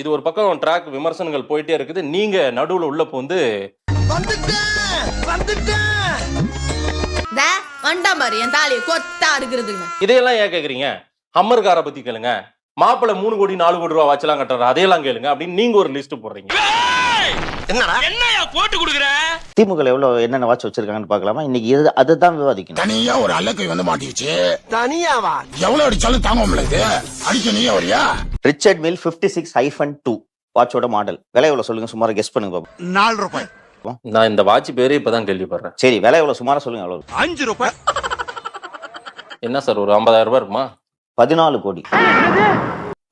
இது ஒரு பக்கம் ட்ராக் விமர்சனங்கள் போயிட்டே இருக்குது. நீங்க நடுவுல உள்ள வந்து தே, வண்டான் பாரு என் தாலியை கொத்தா இருக்கிறதுன்னு இதையெல்லாம் ஏன் கேக்குறீங்க? ஹம்மர் காரை பத்தி கேளுங்க. மாப்பிள்ளை மூணு கோடி நாலு கோடி ரூபா வச்செல்லாம் கட்டுறாரு. அதையெல்லாம் கேளுங்க அப்படின்னு நீங்க ஒரு லிஸ்ட் போடுறீங்க. திமுக எவ்வளவு என்னென்ன வாட்ச் வச்சிருக்காங்கன்னு பார்க்கலாமா? இன்னைக்கு இது அதுதான் விவாதிக்கணும். தனியா ஒரு அல்லக்கை வந்து மாட்டிக்கிச்சு. தனியாவா? எவ்வளவு அடிச்சாலும் தாங்க முடியல அடிக்க நீ வரியா? Richard Mille 56 six hyphen two வாட்சோட model. விலை எவ்வளவு சொல்லுங்க? சுமாரா கெஸ் பண்ணுங்க பாப்போம். நாலு ரூபாய். நான் இந்த வாட்ச் பேரே இப்பதான் கேள்விப்படுறேன். சரி விலை எவ்வளவு சுமாரா சொல்லுங்க எவ்வளவு அஞ்சு ரூபாய். என்ன சார் ஒரு ஐம்பதாயிரம் ரூபாய் இருக்குமா? பதினாலு கோடி.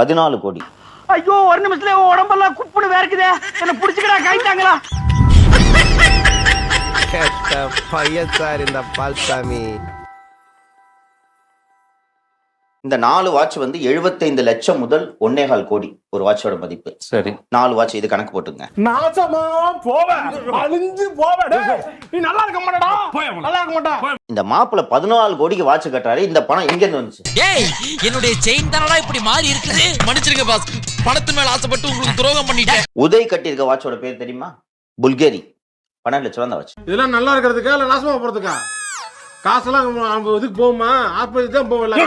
பதினாலு கோடி. ஐயோ ஒரு நிமிஷத்துல உடம்பெல்லாம் குப்புன்னு வேர்க்குதே. என்ன புடிச்சுக்கடா கைட்டாங்களா பையன் சார் இந்த பால்சாமி. இந்த நாலு வாட்ச் வந்து 75 லட்சம் முதல் ஒன்னேகால் கோடி ஒரு வாட்சோட மதிப்பு. சரி. நாலு வாட்ச் இது கணக்கு போட்டுங்க நாசமா போவேன் அழிஞ்சு போவேன் நீ நல்லா இருக்க மாட்டடா. நல்லா இருக்க மாட்டா. இந்த மாப்பிள்ள பதினாலு கோடிக்கு வாட்ச் கட்டுறாரு. இந்த பணம் எங்க இருந்து வந்துச்சு? ஏய் என்னுடைய செயின் தானடா இப்படி மாறி இருக்குது? மன்னிச்சிருங்க பாஸ் பணத்து மேல ஆசைப்பட்டு உங்களுக்கு துரோகம் பண்ணிட்டேன். உதய் கட்டியிருக்க வாட்சோட பேர் தெரியுமா? புல்கேரி. பன்னெண்டு லட்சம் ரூபா வாட்ச் இதெல்லாம் நல்லா இருக்கிறதுக்கா இல்ல நாசமா போறதுக்கா? காசெல்லாம் நம்ம இதுக்கு போகுமா? ஆஸ்பத்திரி தான் போகல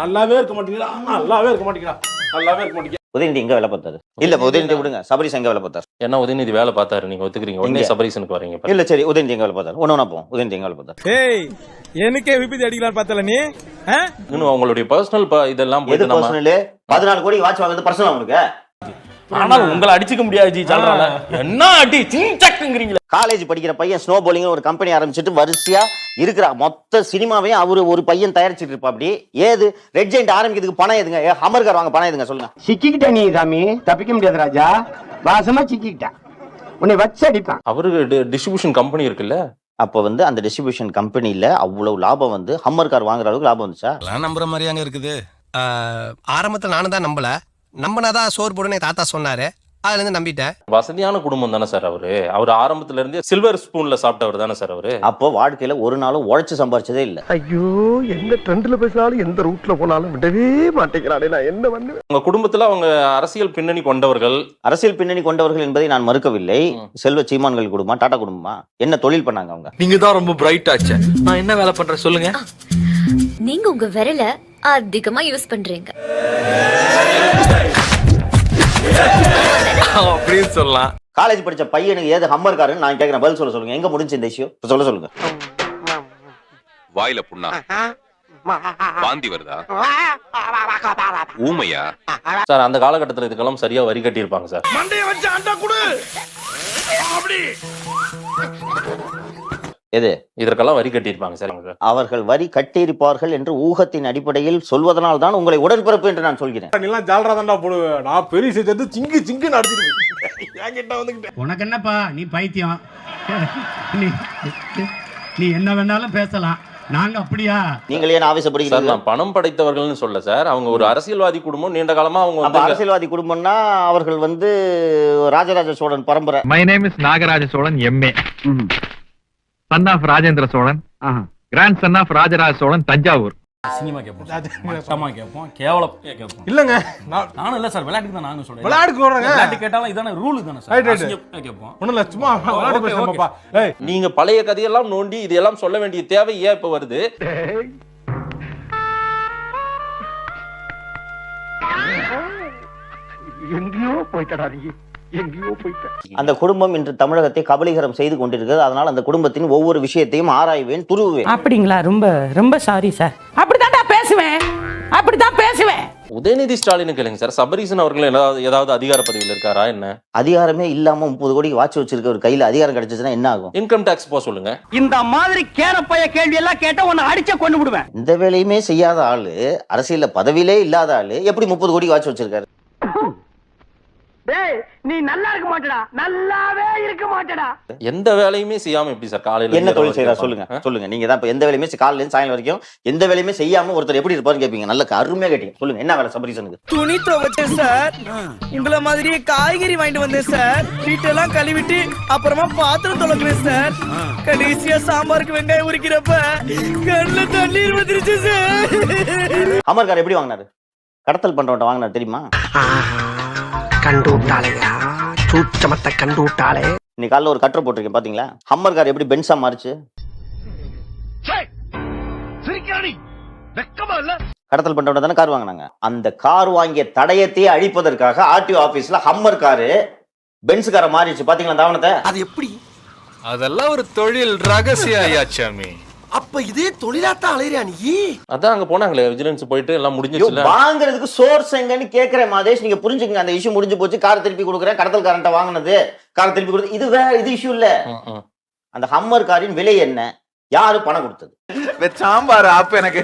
நல்லாவே இருக்க மாட்டீங்களா நல்லாவே இருக்க மாட்டீங்களா நல்லாவே இருக்க மாட்டீங்க உதயநிதி எங்க வேலை பார்த்தாரு? இல்ல உதயநிதி விடுங்க. சபரிஸ் எங்க வேலை பார்த்தாரு? என்ன உதயநிதி வேலை பார்த்தாரு. நீங்க ஒத்துக்கிறீங்க. உடனே? சபரீசனுக்கு வரீங்க. இல்ல சரி உதயநிதி எங்க வேலை பார்த்தாரு? ஒன்னு ஒண்ணா போவோம். உதயநிதி எங்க வேலை பார்த்தாரு? ஏய் எனக்கே விபத்து அடிக்கலாம் பார்த்தல நீ? இன்னும் அவங்களுடைய பர்சனல் இதெல்லாம் பதினாலு கோடி வாட்ச் வாங்குறது பர்சனல் உங்களுக்கு? ஆனால் உங்களை அடிச்சுக்க முடியாது ஜி சொல்றாங்க என்ன அடி சிங்கிறீங்களா காலேஜ் படிக்கிற பையன் ஸ்னோ bowling ஒரு கம்பெனி ஆரம்பிச்சிட்டு வரிசையா இருக்கிற. மொத்த சினிமாவையும் அவரு ஒரு பையன் தயாரிச்சிட்டு இருப்பா அப்படி ஏது? ரெட் ஜெயிண்ட் ஆரம்பிக்கிறதுக்கு பணம் எதுங்க? ஏ, ஹமர்கார் வாங்க பணம் எதுங்க? சொல்லுங்க. சிக்கிக்கிட்ட நீ சாமி. தப்பிக்க முடியாது ராஜா. வாசமா சிக்கிக்கிட்ட. உன்னை வச்சு அடிப்பான். அவருக்கு டிஸ்ட்ரிபியூஷன் கம்பெனி இருக்குல்ல? அப்ப வந்து அந்த டிஸ்ட்ரிபியூஷன் கம்பெனில அவ்வளவு லாபம் வந்து ஹம்மர் கார் வாங்குற அளவுக்கு லாபம் வந்துச்சா? நம்புற மாதிரியாங்க இருக்குது. ஆரம்பத்துல நானும் தான் நம்பல. நம்பினாதான் சோறு போடுன்னு தாத்தா சொன்னாரு. அதுல இருந்து நம்பிட்டேன். வசதியான குடும்பம் தானே சார் அவரு. அவர் ஆரம்பத்துல இருந்தே சில்வர் ஸ்பூன்ல சாப்பிட்டவர் தானே சார் அவரு. அப்போ வாழ்க்கையில ஒரு நாளும் உழைச்சு சம்பாரிச்சதே இல்ல. ஐயோ எந்த ட்ரெண்ட்ல பேசினாலும் எந்த ரூட்ல போனாலும் விடவே மாட்டேங்கிறானே நான் என்ன பண்ணு உங்க குடும்பத்துல அவங்க அரசியல் பின்னணி கொண்டவர்கள். அரசியல் பின்னணி கொண்டவர்கள் என்பதை நான் மறுக்கவில்லை. செல்வ சீமான்கள் குடும்பமா டாடா குடும்பமா? என்ன தொழில் பண்ணாங்க அவங்க? நீங்க தான் ரொம்ப பிரைட் ஆச்சு. நான் என்ன வேலை பண்றேன் சொல்லுங்க. நீங்க உங்க விரல அதிகமா யூஸ் பண்றீங்க. அப்படின்னு சொல்லலாம். காலேஜ் படிச்ச பையனுக்கு ஏது ஹம்மர் காருன்னு நான் கேட்கிறேன் பதில் சொல்ல சொல்லுங்க. எங்க முடிஞ்சு இந்த இஷ்யூ சொல்ல சொல்லுங்க. வாயில புண்ணா? வாந்தி வருதா? ஊமையா? சார் அந்த காலகட்டத்துல இதுக்கெல்லாம் சரியா வரி கட்டியிருப்பாங்க சார். மண்டைய வச்சு அண்டா குடு. அப்படி. எது? இதற்கெல்லாம் வரி கட்டியிருப்பாங்க சார் அவர்கள் வரி கட்டியிருப்பார்கள் என்று ஊகத்தின் அடிப்படையில் சொல்வதனால் தான் உங்களை உடன்பிறப்பு என்று நான் சொல்கிறேன். எல்லாம் ஜாலரா தான்டா போடுவேன் நான் பெரிய சேர்த்து சிங்கு சிங்கு நடத்திட்டு உனக்கு என்னப்பா? நீ பைத்தியம். நீ நீ என்ன வேணாலும் பேசலாம். நாங்க அப்படியா? நீங்கள் ஏன் சார் ஆவேசப்படுகிறீர்கள் நான் பணம் படைத்தவர்கள்னு சொல்ல சார். அவங்க ஒரு அரசியல்வாதி குடும்பம். நீண்ட காலமா அவங்க வந்து அரசியல்வாதி குடும்பம்னா அவர்கள் வந்து ராஜராஜ சோழன் பரம்பரை. My name is Nagaraja Cholan MA son of Rajendra Cholan grandson of Rajaraja Cholan Thanjavur cinema கேட்போம் கேட்போம் கேவலம் கேட்போம் இல்லங்க. நான் நானும் இல்ல சார் விளையாட்டுக்கு தான் நானும் சொல்றேன். விளையாட்டுக்கு வர்றேங்க விளையாட்டு கேட்டாலும் இதான ரூல் தானே சார். கேட்போம் இல்ல சும்மா விளையாட்டு பேசுறப்பா நீங்க பழைய கதையெல்லாம் நோண்டி இதெல்லாம் சொல்ல வேண்டிய தேவை ஏன் இப்ப வருது? எங்கேயோ போயிட்டடா நீ எங்கேயோ போயிட்ட அந்த குடும்பம் இன்று தமிழகத்தை கபலீகரம் செய்து கொண்டிருக்கிறது. அதனால் அந்த குடும்பத்தின் ஒவ்வொரு விஷயத்தையும் ஆராய்வேன் துருவுவேன். அப்படிங்களா? ரொம்ப ரொம்ப சாரி சார் அப்படித்தான்டா பேசுவேன். அப்படித்தான் பேசுவேன். உதயநிதி ஸ்டாலின் கேளுங்க சார் சபரீசன் அவர்கள் ஏதாவது ஏதாவது அதிகார பதவியில் இருக்காரா என்ன? அதிகாரமே இல்லாம முப்பது கோடிக்கு வாட்ச் வச்சிருக்க ஒரு கையில அதிகாரம் கிடைச்சிச்சுன்னா என்ன ஆகும்? இன்கம் டேக்ஸ் போக சொல்லுங்க. இந்த மாதிரி கேனப்பைய கேள்வி எல்லாம் கேட்டா உன்னை அடிச்ச கொண்டு விடுவேன் இந்த வேலையுமே செய்யாத ஆளு அரசியல்ல பதவியிலே இல்லாத ஆளு எப்படி முப்பது கோடி வாட்ச் வச்சிருக்காரு? டேய் நீ நல்லா இருக்க மாட்டடா. நல்லாவே இருக்க மாட்டடா. எந்த வேலையுமே செய்யாம எப்படி சார் காலையில என்ன தொழில் செய்யறா சொல்லுங்க? சொல்லுங்க. நீங்க தான் இப்ப எந்த வேலையுமே காலையில இருந்து சாயங்காலம் வரைக்கும் எந்த வேலையுமே செய்யாம ஒருத்தர் எப்படி இருப்பாருன்னு கேப்பீங்க? நல்ல அருமையா கேட்டீங்க. சொல்லுங்க என்ன வேலை சபரீசனுக்கு துணி துவைச்சேன் சார். உங்களை மாதிரியே காய்கறி வாங்கிட்டு வந்தேன் சார். வீட்டெல்லாம் கழுவிட்டு அப்புறமா பாத்திரம் துளக்குறேன் சார். கடைசியா சாம்பாருக்கு வெங்காயம் உரிக்கிறப்ப கண்ணுல தண்ணீர் வந்துருச்சு சார். அமர்கார் எப்படி வாங்கினாரு? கடத்தல் பண்றவன்ட்ட வாங்கினாரு தெரியுமா? கண்டு சூச்சமத்தை கண்டு இன்னைக்கு காலைல ஒரு கட்டுரை போட்டிருக்கேன் பாத்தீங்களா? ஹம்மர் கார் எப்படி பென்ஸா மாறுச்சு? கடத்தல் பண்றவங்க தானே கார் வாங்கினாங்க. அந்த கார் வாங்கிய தடயத்தையே அழிப்பதற்காக ஆர்டிஓ ஆபீஸ்ல ஹம்மர் காரு பென்ஸ் காரை மாறிடுச்சு. பாத்தீங்களா அந்த ஆவணத்தை? அது எப்படி? அதெல்லாம் ஒரு தொழில் ரகசிய ஐயாச்சாமி அப்ப இதே தொழிலாத்தான் அலையிறியா நீ? அதான் அங்க போனாங்களே விஜிலன்ஸ் போயிட்டு எல்லாம் முடிஞ்சிச்சுல. வாங்குறதுக்கு சோர்ஸ் எங்கன்னு கேக்குறேன் மாதேஷ். நீங்க புரிஞ்சுக்கங்க அந்த இஷ்யூ முடிஞ்சு போச்சு. கார் திருப்பி கொடுக்குறேன் கடத்தல் காரன்ட்ட வாங்கினது. கார் திருப்பி கொடுத்து இது வேற இது இஷ்யூ இல்ல. அந்த ஹம்மர் காரின் விலை என்ன? யாரு பணம் கொடுத்தது? சாம்பார் அப்ப எனக்கு.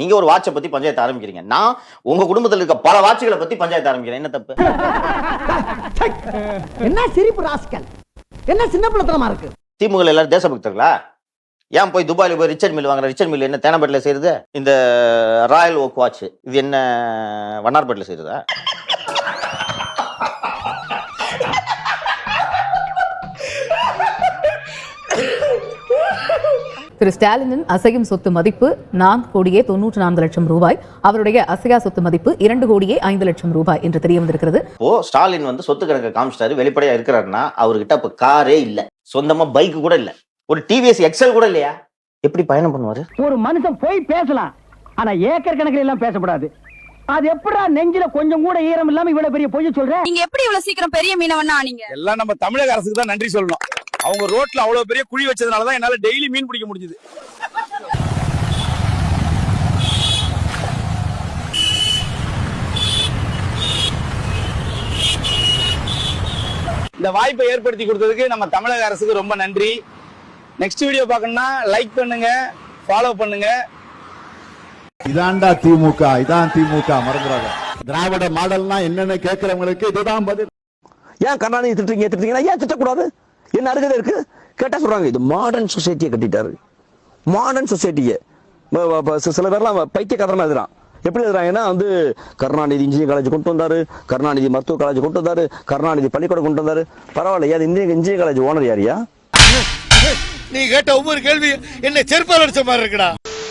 நீங்க ஒரு வாட்சை பத்தி பஞ்சாயத்து ஆரம்பிக்கிறீங்க. நான் உங்க குடும்பத்துல இருக்க பல வாட்சுகளை பத்தி பஞ்சாயத்து ஆரம்பிக்கிறேன். என்ன தப்பு? என்ன சிரிப்பு ராஸ்கல்? என்ன சின்ன பிள்ளைத்தனமா இருக்கு? திமுக எல்லாரும் தேசபக்தர்களா? ஏன் போய் துபாயில் போய் ரிச்சர்ட் மில் வாங்குற? ரிச்சர்ட் மில் என்ன தேனப்பட்டில் செய்யுது இந்த ராயல் ஓக் வாட்ச் இது என்ன வண்ணார்பேட்டில் செய்யுதா திரு ஸ்டாலினின் அசையும் சொத்து மதிப்பு நான்கு கோடியே தொன்னூற்று நான்கு லட்சம் ரூபாய். அவருடைய அசையா சொத்து மதிப்பு இரண்டு கோடியே ஐந்து லட்சம் ரூபாய் என்று தெரிய வந்திருக்கிறது. இப்போ ஸ்டாலின் வந்து சொத்து கணக்கு காமிச்சிட்டாரு வெளிப்படையா இருக்கிறாருன்னா அவர்கிட்ட இப்ப காரே இல்ல. சொந்தமா பைக் கூட இல்ல. ஒரு டிவிஎஸ் எக்ஸல் கூட இல்லையா? எப்படி பயணம் பண்ணுவாரு? ஒரு மனுஷன் போய் பேசலாம். ஆனா ஏக்கர் கணக்கில் எல்லாம் பேசக்கூடாது அது எப்படா நெஞ்சில கொஞ்சம் கூட ஈரம் இல்லாம இவ்வளவு பெரிய பொய்ய சொல்ற? நீங்க எப்படி இவ்வளவு சீக்கிரம் பெரிய மீனவனா ஆனீங்க எல்லாம் நம்ம தமிழக அரசுக்கு தான் நன்றி சொல்லணும். அவங்க ரோட்ல அவ்வளவு பெரிய குழி வச்சதுனால தான் என்னால டெய்லி மீன் பிடிக்க முடிஞ்சது. இந்த வாய்ப்பை ஏற்படுத்தி கொடுத்ததுக்கு நம்ம தமிழக அரசுக்கு ரொம்ப நன்றி. நெக்ஸ்ட் வீடியோ பார்க்கணும்னா லைக் பண்ணுங்க ஃபாலோ பண்ணுங்க. இதான்டா திமுக இதான் திமுக மறந்துடாத. திராவிட மாடல்னா என்னன்னு கேக்குறவங்களுக்கு இதுதான் பதில். ஏன் கருணாநிதி திட்டுறீங்க திட்டுறீங்கன்னா ஏன் திட்டக்கூடாது? என்ன அருகதை இருக்கு? கேட்டால் சொல்கிறாங்க இது மாடர்ன் சொசைட்டியை கட்டிட்டாரு. மாடர்ன் சொசைட்டியை சில பேர்லாம் பைத்தியக்காரமா எழுதுறான் எப்படி எழுதுறாங்கன்னா வந்து கருணாநிதி இன்ஜினியரிங் காலேஜ் கொண்டு வந்தாரு கருணாநிதி மருத்துவ காலேஜ் கொண்டு வந்தாரு கருணாநிதி பள்ளிக்கூடம் கொண்டு வந்தாரு. பரவாயில்ல அது இந்திய இன்ஜினியரிங் காலேஜ் ஓனர் யாரியா நீ கேட்ட ஒவ்வொரு கேள்வி என்ன செருப்பால் அடிச்ச மாதிரி இருக்குடா.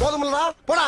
போதுமில்லடா போடா.